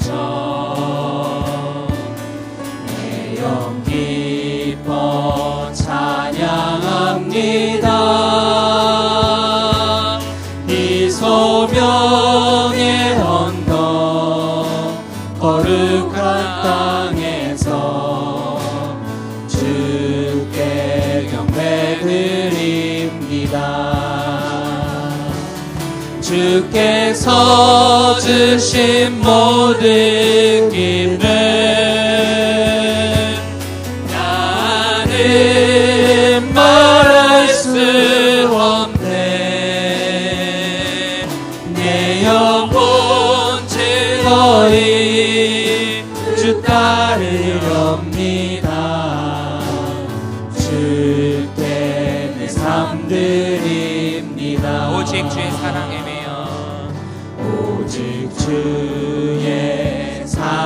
joy. 주신 모든 기능 나는 말할 수 없네. 내 영혼 즐거이 주 따르렵니다. 주께 내삶 드립니다. 오직 주의 사랑에 오직 주의 사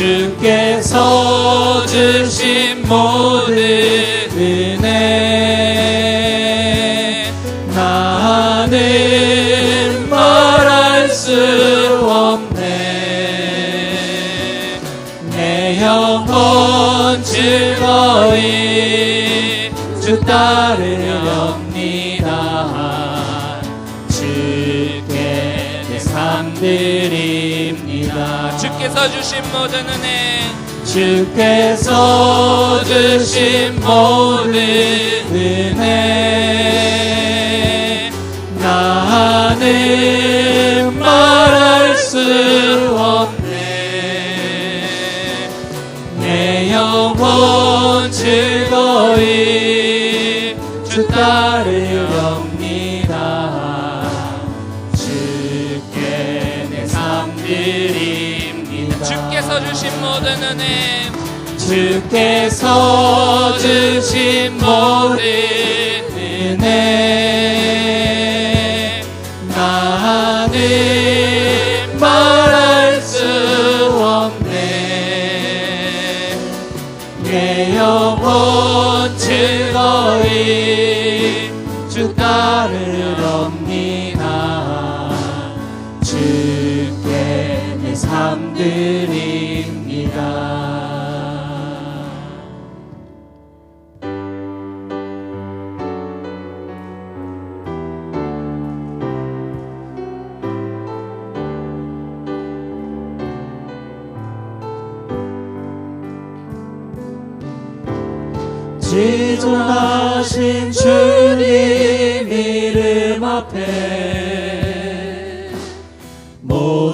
주께서 주신 모든 은혜 주신 모든 은혜. 주께서 주신 모든 은혜. 나는 주께서 주신 모든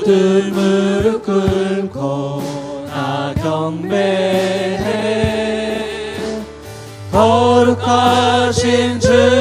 모든 무릎 꿇고 나 경배해. 거룩하신 주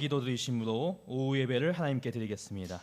기도 드리심으로 오후 예배를 하나님께 드리겠습니다.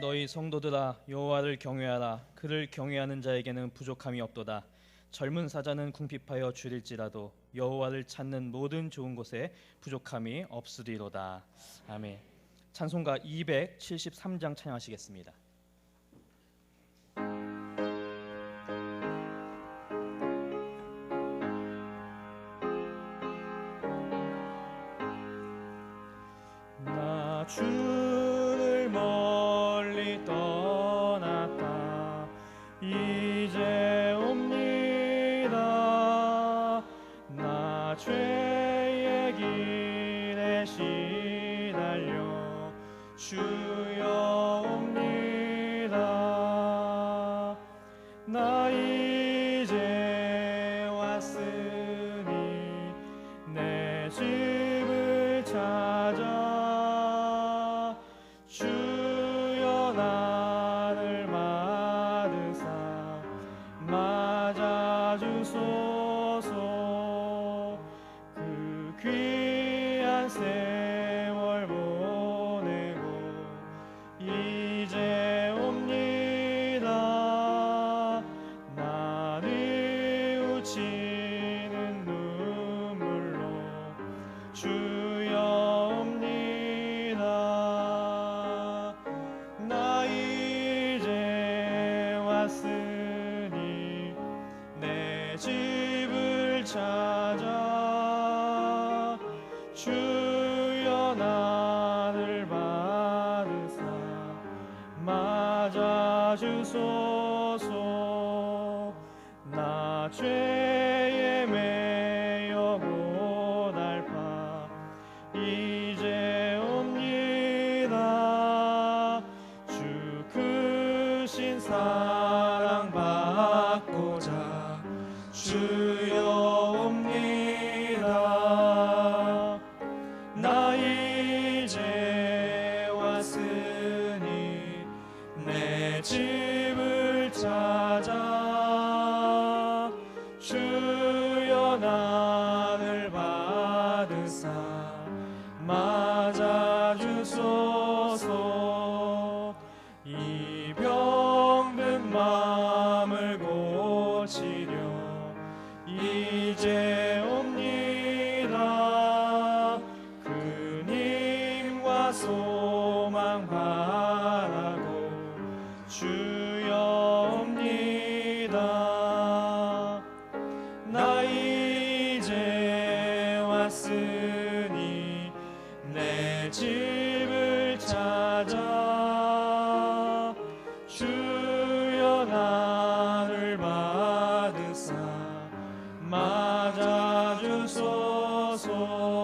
너희 성도들아 여호와를 경외하라. 그를 경외하는 자에게는 부족함이 없도다. 젊은 사자는 궁핍하여 줄일지라도 여호와를 찾는 모든 좋은 곳에 부족함이 없으리로다. 아멘. 찬송가 273장 찬양하시겠습니다. 나 주를 멀리 떠났다 뉘우치는 눈물로 주여 옵니다. 나 이제 왔으니 내 집을 찾아 주여 나를 받으사 맞아 주소 왔으니 내 집을 찾아 주소서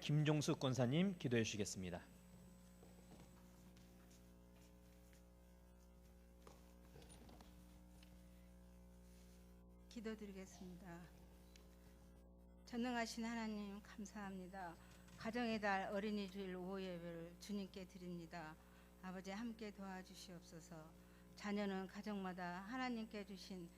김종숙 권사님 기도해 주시겠습니다. 기도드리겠습니다. 전능하신 하나님 감사합니다. 가정의 달 어린이 주일 오후 예배를 주님께 드립니다. 아버지 함께 도와주시옵소서. 자녀는 가정마다 하나님께 주신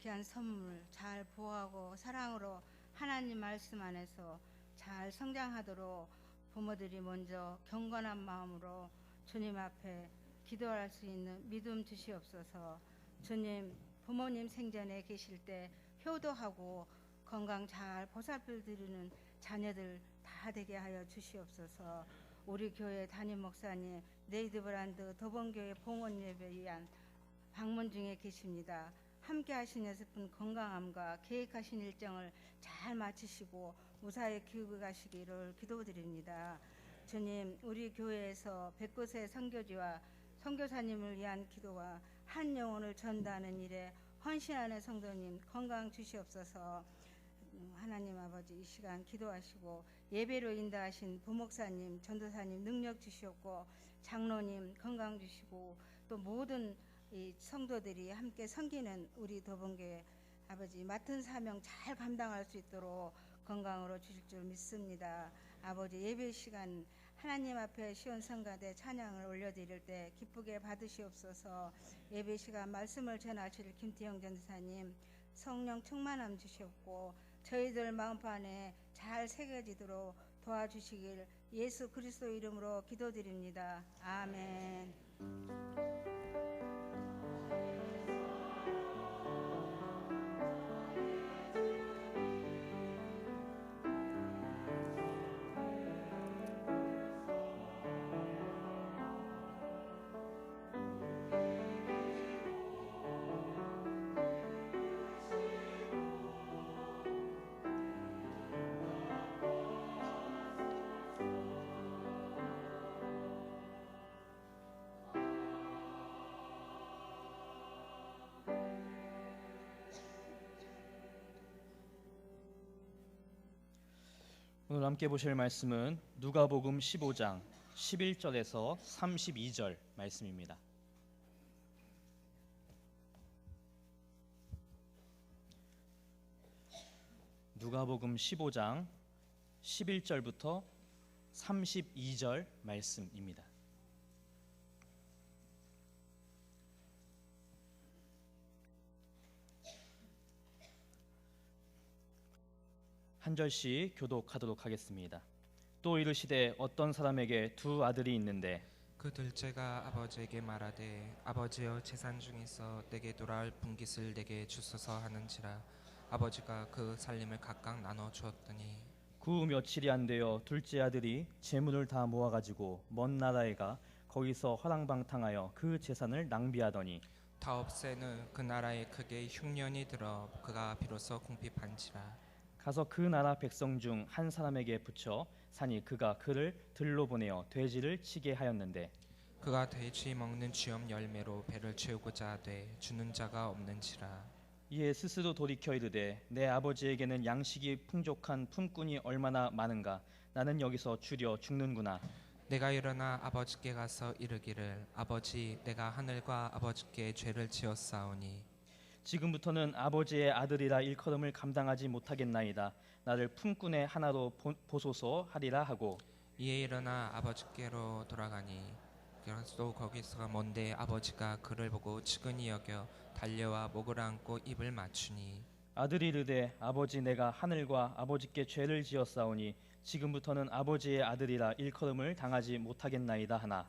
귀한 선물 잘 보호하고 사랑으로 하나님 말씀 안에서 잘 성장하도록 부모들이 먼저 경건한 마음으로 주님 앞에 기도할 수 있는 믿음 주시옵소서. 주님 부모님 생전에 계실 때 효도하고 건강 잘 보살펴 드리는 자녀들 다 되게 하여 주시옵소서. 우리 교회 담임 목사님 네이드 브란드 도봉교회 봉헌 예배 위한 방문 중에 계십니다. 함께 하신 여섯분 건강함과 계획하신 일정을 잘 마치시고 무사히 귀국에 가시기를 기도드립니다. 주님, 우리 교회에서 백곳의 선교지와 선교사님을 위한 기도와 한 영혼을 전다는 일에 헌신하는 성도님 건강 주시옵소서. 음, 하나님 아버지 이 시간 기도하시고 예배로 인도하신 부목사님, 전도사님 능력 주시옵고 장로님 건강 주시고 또 모든 이 성도들이 함께 섬기는 우리 도봉교회 아버지 맡은 사명 잘 감당할 수 있도록 건강으로 주실 줄 믿습니다. 아버지 예배 시간 하나님 앞에 시온 성가대 찬양을 올려드릴 때 기쁘게 받으시옵소서. 예배 시간 말씀을 전하실 김태형 전사님 성령 충만함 주시옵고 저희들 마음판에 잘 새겨지도록 도와주시길 예수 그리스도 이름으로 기도드립니다. 아멘. 오늘 함께 보실 말씀은 누가복음 15장 11절에서 32절 말씀입니다. 누가복음 15장 11절부터 32절 말씀입니다. 한 절씩 교독하도록 하겠습니다. 또 이르시되 어떤 사람에게 두 아들이 있는데 그 둘째가 아버지에게 말하되 아버지여 재산 중에서 내게 돌아올 분깃을 내게 주소서 하는지라 아버지가 그 살림을 각각 나눠 주었더니 구 며칠이 안 되어 둘째 아들이 재물을 다 모아 가지고 먼 나라에 가 거기서 허랑방탕하여 그 재산을 낭비하더니 다 없애는 그 나라에 크게 흉년이 들어 그가 비로소 궁핍한지라 가서 그 나라 백성 중 한 사람에게 붙여 사니 그가 그를 들로 보내어 돼지를 치게 하였는데 그가 돼지 먹는 쥐엄 열매로 배를 채우고자 하되 주는 자가 없는지라. 이에 스스로 돌이켜 이르되 내 아버지에게는 양식이 풍족한 품꾼이 얼마나 많은가? 나는 여기서 줄여 죽는구나. 내가 일어나 아버지께 가서 이르기를 아버지 내가 하늘과 아버지께 죄를 지었사오니 지금부터는 아버지의 아들이라 일컬음을 감당하지 못하겠나이다. 나를 품꾼의 하나로 보- 보소서 하리라 하고 이에 일어나 아버지께로 돌아가니 그래도 거기서가 먼데 아버지가 그를 보고 측은히 여겨 달려와 목을 안고 입을 맞추니 아들이 이르되 아버지 내가 하늘과 아버지께 죄를 지었사오니 지금부터는 아버지의 아들이라 일컬음을 당하지 못하겠나이다 하나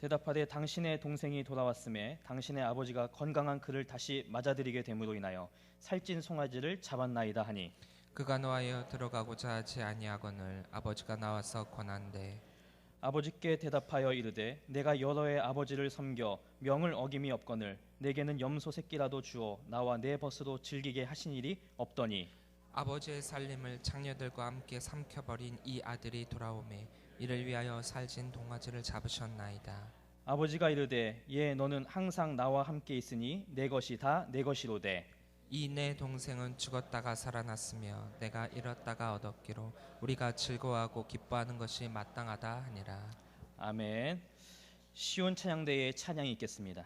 대답하되 당신의 동생이 돌아왔음에 당신의 아버지가 건강한 그를 다시 맞아들이게 됨으로 인하여 살찐 송아지를 잡았나이다 하니. 그가 노하여 들어가고자 하지 아니하거늘 아버지가 나와서 권한대. 아버지께 대답하여 이르되 내가 여러 해 아버지를 섬겨 명을 어김이 없거늘 내게는 염소 새끼라도 주어 나와 내 벗으로 즐기게 하신 일이 없더니. 아버지의 살림을 장녀들과 함께 삼켜버린 이 아들이 돌아오매 이를 위하여 살진 동아지를 잡으셨나이다. 아버지가 이르되 예 너는 항상 나와 함께 있으니 내 것이 다 내 것이로되. 이 내 동생은 죽었다가 살아났으며 내가 잃었다가 얻었기로 우리가 즐거워하고 기뻐하는 것이 마땅하다 하니라. 아멘. 시온 찬양대의 찬양이 있겠습니다.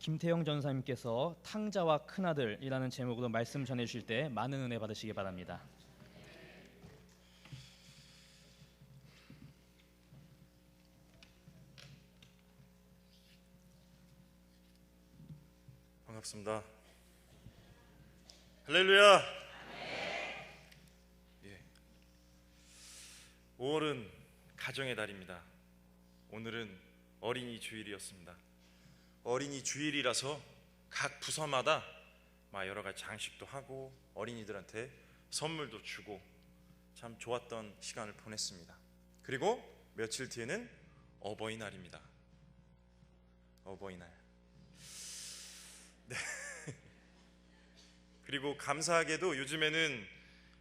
김태영 전사님께서 탕자와 큰아들이라는 제목으로 말씀 전해 주실 때 많은 은혜 받으시기 바랍니다. 반갑습니다. 할렐루야. 예. 5월은 가정의 달입니다. 오늘은 어린이 주일이었습니다. 어린이 주일이라서 각 부서마다 막 여러 가지 장식도 하고 어린이들한테 선물도 주고 참 좋았던 시간을 보냈습니다. 그리고 며칠 뒤에는 어버이날입니다. 어버이날. 그리고 감사하게도 요즘에는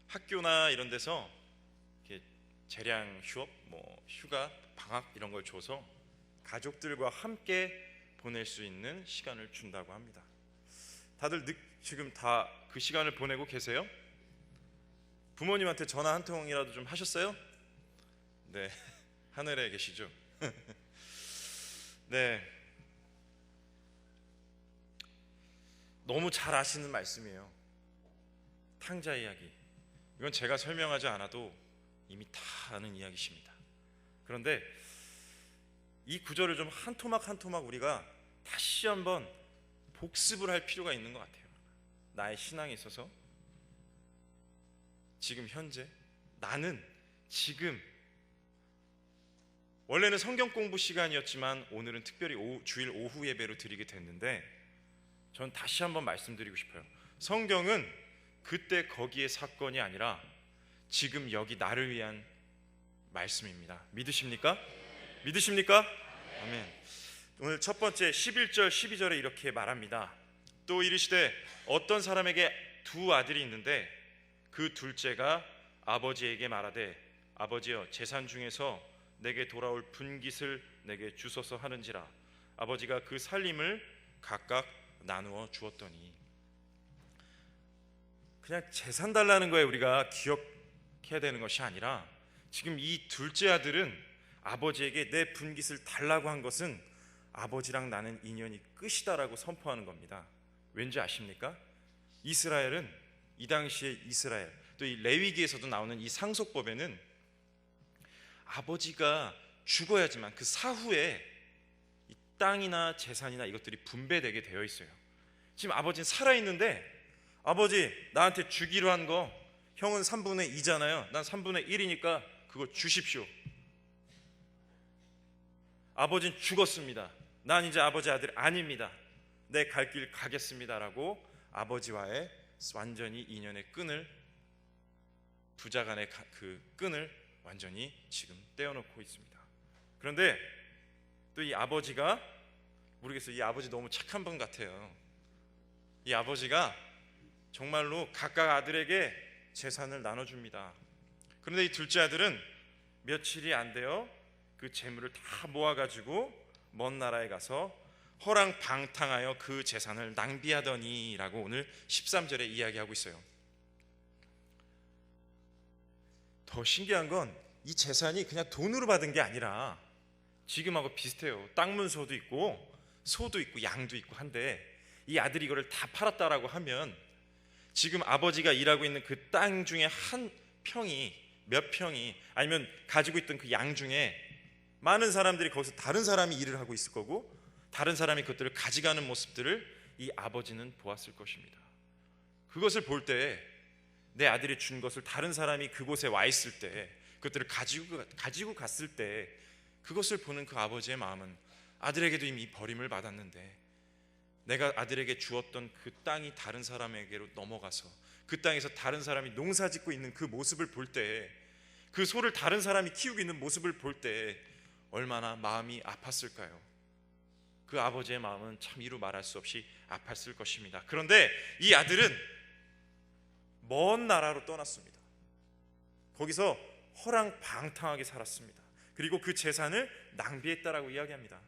학교나 이런 데서 이렇게 재량 휴업, 뭐 휴가, 방학 이런 걸 줘서 가족들과 함께 보낼 수 있는 시간을 준다고 합니다. 다들 느, 지금 다 그 시간을 보내고 계세요? 부모님한테 전화 한 통이라도 좀 하셨어요? 네, 하늘에 계시죠. 네, 너무 잘 아시는 말씀이에요. 탕자 이야기. 이건 제가 설명하지 않아도 이미 다 아는 이야기십니다. 그런데 이 구절을 좀 한 토막 한 토막 우리가 다시 한번 복습을 할 필요가 있는 것 같아요. 나의 신앙에 있어서 지금 현재 나는 지금 원래는 성경 공부 시간이었지만 오늘은 특별히 오후- 주일 오후 예배로 드리게 됐는데 전 다시 한번 말씀드리고 싶어요. 성경은 그때 거기의 사건이 아니라 지금 여기 나를 위한 말씀입니다. 믿으십니까? 믿으십니까? 아멘. 오늘 첫 번째 11절 12절에 이렇게 말합니다. 또 이르시되 어떤 사람에게 두 아들이 있는데 그 둘째가 아버지에게 말하되 아버지여 재산 중에서 내게 돌아올 분깃을 내게 주소서 하는지라 아버지가 그 살림을 각각 나누어 주었더니 그냥 재산 달라는 거에 우리가 기억해야 되는 것이 아니라 지금 이 둘째 아들은 아버지에게 내 분깃을 달라고 한 것은 아버지랑 나는 인연이 끝이다라고 선포하는 겁니다. 왠지 아십니까? 이스라엘은 이 당시에 이스라엘 또 이 레위기에서도 나오는 이 상속법에는 아버지가 죽어야지만 그 사후에 이 땅이나 재산이나 이것들이 분배되게 되어 있어요. 지금 아버지는 살아 있는데 아버지 나한테 주기로 한 거 형은 3분의 2잖아요. 난 3분의 1이니까 그거 주십시오. 아버지는 죽었습니다. 난 이제 아버지 아들 아닙니다. 내 갈 길 가겠습니다라고 아버지와의 완전히 인연의 끈을 부자 간의 가- 그 끈을 완전히 지금 떼어놓고 있습니다. 그런데 또 이 아버지가 모르겠어요. 이 아버지 너무 착한 분 같아요. 이 아버지가 정말로 각각 아들에게 재산을 나눠줍니다. 그런데 이 둘째 아들은 며칠이 안 돼요. 그 재물을 다 모아가지고 먼 나라에 가서 허랑 방탕하여 그 재산을 낭비하더니라고 오늘 13절에 이야기하고 있어요. 더 신기한 건 이 재산이 그냥 돈으로 받은 게 아니라 지금하고 비슷해요. 땅 문소도 있고 소도 있고 양도 있고 한데 이 아들이 이거를 다 팔았다라고 하면 지금 아버지가 일하고 있는 그 땅 중에 한 평이 몇 평이 아니면 가지고 있던 그 양 중에 많은 사람들이 거기서 다른 사람이 일을 하고 있을 거고 다른 사람이 그것들을 가져가는 모습들을 이 아버지는 보았을 것입니다. 그것을 볼 때 내 아들이 준 것을 다른 사람이 그곳에 와 있을 때 그것들을 가지고 가지고 갔을 때 그것을 보는 그 아버지의 마음은 아들에게도 이미 버림을 받았는데 내가 아들에게 주었던 그 땅이 다른 사람에게로 넘어가서 그 땅에서 다른 사람이 농사 짓고 있는 그 모습을 볼 때 그 소를 다른 사람이 키우고 있는 모습을 볼 때 얼마나 마음이 아팠을까요? 그 아버지의 마음은 참 이루 말할 수 없이 아팠을 것입니다. 그런데 이 아들은 먼 나라로 떠났습니다. 거기서 허랑방탕하게 살았습니다. 그리고 그 재산을 낭비했다라고 이야기합니다.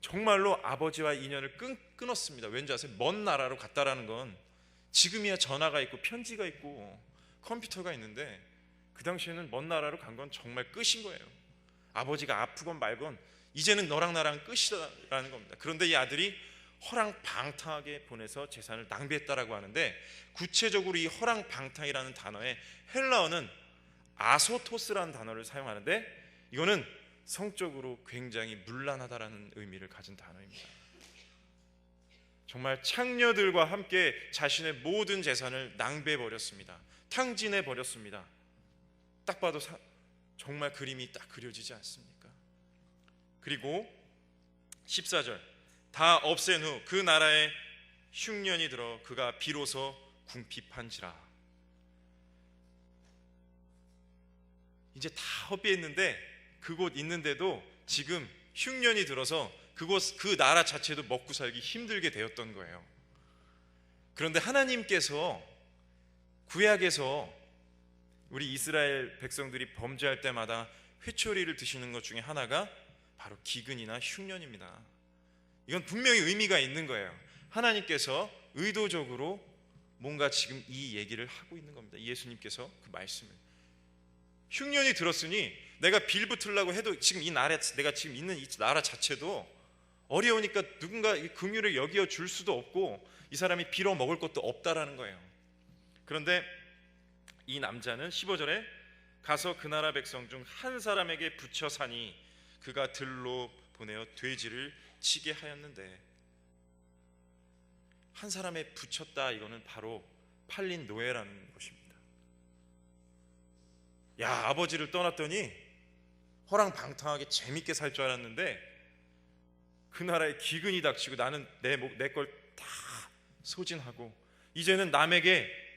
정말로 아버지와 인연을 끊, 끊었습니다. 왠지 아세요? 먼 나라로 갔다라는 건 지금이야 전화가 있고 편지가 있고 컴퓨터가 있는데 그 당시에는 먼 나라로 간 건 정말 끝인 거예요. 아버지가 아프건 말건 이제는 너랑 나랑 끝이라는 겁니다. 그런데 이 아들이 허랑방탕하게 보내서 재산을 낭비했다라고 하는데 구체적으로 이 허랑방탕이라는 단어의 헬라어는 아소토스라는 단어를 사용하는데 이거는 성적으로 굉장히 문란하다라는 의미를 가진 단어입니다. 정말 창녀들과 함께 자신의 모든 재산을 낭비해 버렸습니다. 탕진해 버렸습니다. 딱 봐도 사- 정말 그림이 딱 그려지지 않습니까? 그리고 14절 다 없앤 후 그 나라에 흉년이 들어 그가 비로소 궁핍한지라 이제 다 허비했는데 그곳 있는데도 지금 흉년이 들어서 그곳 그 나라 자체도 먹고 살기 힘들게 되었던 거예요. 그런데 하나님께서 구약에서 우리 이스라엘 백성들이 범죄할 때마다 회초리를 드시는 것 중에 하나가 바로 기근이나 흉년입니다. 이건 분명히 의미가 있는 거예요. 하나님께서 의도적으로 뭔가 지금 이 얘기를 하고 있는 겁니다. 예수님께서 그 말씀을 흉년이 들었으니 내가 빌붙으려고 해도 지금 이 나라 내가 지금 있는 이 나라 자체도 어려우니까 누군가 이 긍휼을 여기어 줄 수도 없고 이 사람이 빌어 먹을 것도 없다라는 거예요. 그런데 이 남자는 15절에 가서 그 나라 백성 중 한 사람에게 붙여 사니 그가 들로 보내어 돼지를 치게 하였는데 한 사람에 붙였다 이거는 바로 팔린 노예라는 것입니다. 야 아버지를 떠났더니 허랑방탕하게 재밌게 살 줄 알았는데 그 나라에 기근이 닥치고 나는 내 내 걸 다 소진하고 이제는 남에게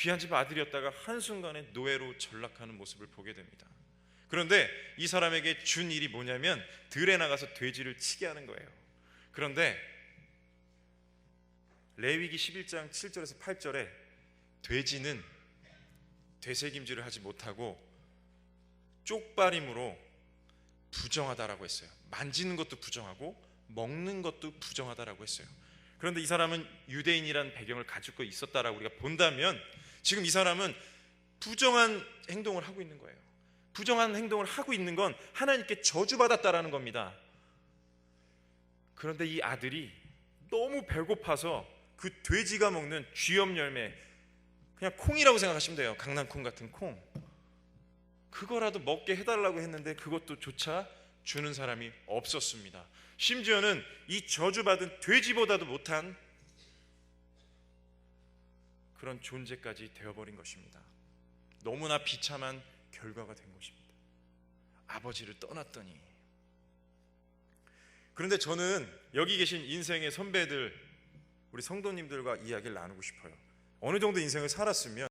귀한 집 아들이었다가 한순간에 노예로 전락하는 모습을 보게 됩니다. 그런데 이 사람에게 준 일이 뭐냐면 들에 나가서 돼지를 치게 하는 거예요. 그런데 레위기 11장 7절에서 8절에 돼지는 되새김질을 하지 못하고 쪽발임으로 부정하다라고 했어요. 만지는 것도 부정하고 먹는 것도 부정하다라고 했어요. 그런데 이 사람은 유대인이라는 배경을 가지고 있었다라고 우리가 본다면 지금 이 사람은 부정한 행동을 하고 있는 거예요. 부정한 행동을 하고 있는 건 하나님께 저주받았다라는 겁니다. 그런데 이 아들이 너무 배고파서 그 돼지가 먹는 쥐염 열매 그냥 콩이라고 생각하시면 돼요. 강낭콩 같은 콩. 그거라도 먹게 해달라고 했는데 그것도 조차 주는 사람이 없었습니다. 심지어는 이 저주받은 돼지보다도 못한 그런 존재까지 되어버린 것입니다. 너무나 비참한 결과가 된 것입니다. 아버지를 떠났더니. 그런데 저는 여기 계신 인생의 선배들, 우리 성도님들과 이야기를 나누고 싶어요. 어느 정도 인생을 살았으면